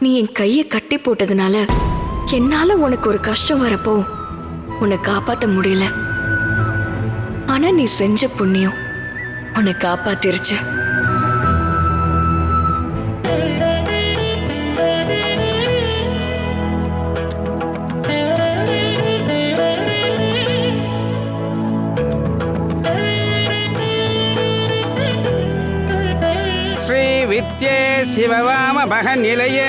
நீ என் கையை கட்டி போட்டதுனால என்னால உனக்கு ஒரு கஷ்டம் வரப்போ உன்னை காப்பாத்த முடியல. ஆனா நீ செஞ்ச புண்ணியம் உன்னை காப்பாத்திருச்சு. வித்யே சிவவாம பக நிலைய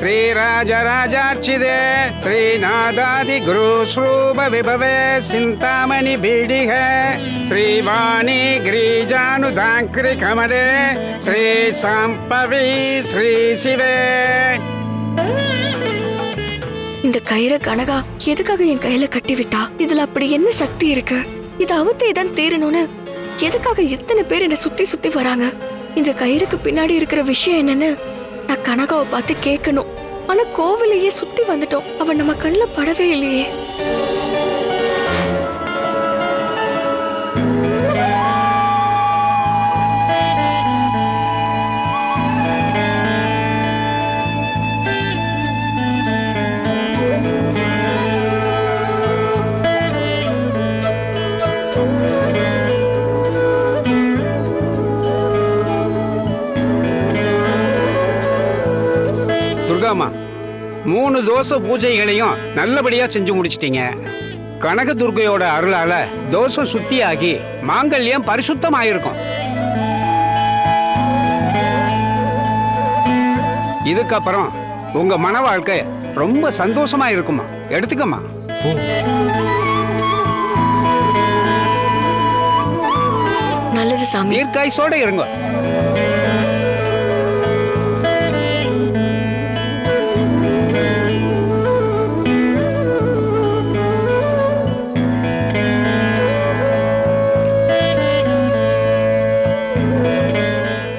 ஸ்ரீராஜராஜாட்சிதே ஸ்ரீநாதாதி குரு ஸ்ரூப விபவே சிந்தாமணி பீடிக. ஸ்ரீவாணி கிரீஜானுதாங்கிரி கமலே ஸ்ரீ சாம்பவி ஸ்ரீ சிவே இந்த கயிற கனகா எதுக்காக என் கையில கட்டி விட்டா இதுல அப்படி என்ன சக்தி இருக்கு? இது அவத்தை தான் தீரணும்னு எதுக்காக இத்தனை பேர் என்ன சுத்தி சுத்தி வராங்க? இந்த கயிறுக்கு பின்னாடி இருக்கிற விஷயம் என்னன்னு நான் கனகாவை பார்த்து கேட்கணும். ஆனா கோவிலையே சுத்தி வந்துட்டோம். அவன் நம்ம கண்ணில் படவே இல்லையே. துர்காமா மூணு தோசை பூஜைகளையும் நல்லபடியா செஞ்சு முடிச்சிட்டீங்க. கனக துர்கையோட அருளால தோசம் சுத்தியாகி மாங்கல்யம் பரிசுத்தமாயிருக்கும். இதுக்கப்புறம் உங்க மன வாழ்க்கை ரொம்ப சந்தோஷமா இருக்குமா? எடுத்துக்கம்மா. நல்லது சாமி. இருங்க.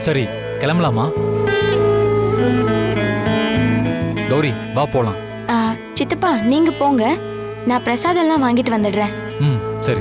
சரி கிளம்பலாமா? கௌரி வா போலாம். ஆ, சித்தப்பா நீங்க போங்க. நான் பிரசாதம் எல்லாம் வாங்கிட்டு வந்துடுறேன். ம் சரி.